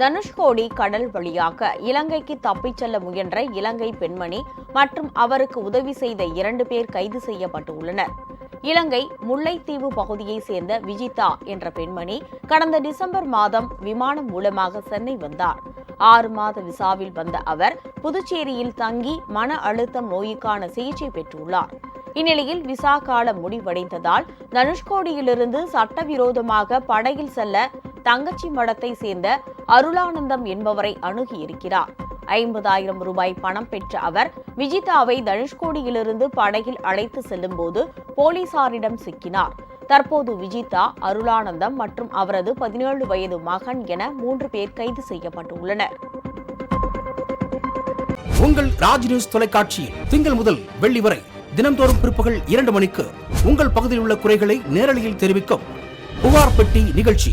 தனுஷ்கோடி கடல் வழியாக இலங்கைக்கு தப்பிச் செல்ல முயன்ற இலங்கை பெண்மணி மற்றும் அவருக்கு உதவி செய்த இரண்டு பேர் கைது செய்யப்பட்டுள்ளனர். இலங்கை முல்லைத்தீவு பகுதியைச் சேர்ந்த விஜிதா என்ற பெண்மணி கடந்த டிசம்பர் மாதம் விமானம் மூலமாக சென்னை வந்தார். ஆறு மாத விசாவில் வந்த அவர் புதுச்சேரியில் தங்கி மன அழுத்தம் நோய்க்கான சிகிச்சை பெற்றுள்ளார். இந்நிலையில் விசா காலம் முடிவடைந்ததால் தனுஷ்கோடியிலிருந்து சட்டவிரோதமாக படகில் செல்ல தங்கச்சி மடத்தை சேர்ந்த அருளானந்தம் என்பவரை அணுகியிருக்கிறார். ஐம்பதாயிரம் ரூபாய் பணம் பெற்ற அவர் விஜிதாவை தனுஷ்கோடியிலிருந்து படகில் அழைத்து செல்லும் போது போலீசாரிடம் சிக்கினார். தற்போது விஜிதா அருளானந்தம் மற்றும் அவரது பதினேழு வயது மகன் என மூன்று பேர் கைது செய்யப்பட்டுள்ளனர். உங்கள் ராஜ் நியூஸ் தொலைக்காட்சியில் திங்கள் முதல் வெள்ளி வரை தினம்தோறும் பிற்பகல் இரண்டு மணிக்கு உங்கள் பகுதியில் உள்ள குறைகளை நேரலையில் தெரிவிக்கும் புகார் பெட்டி நிகழ்ச்சி.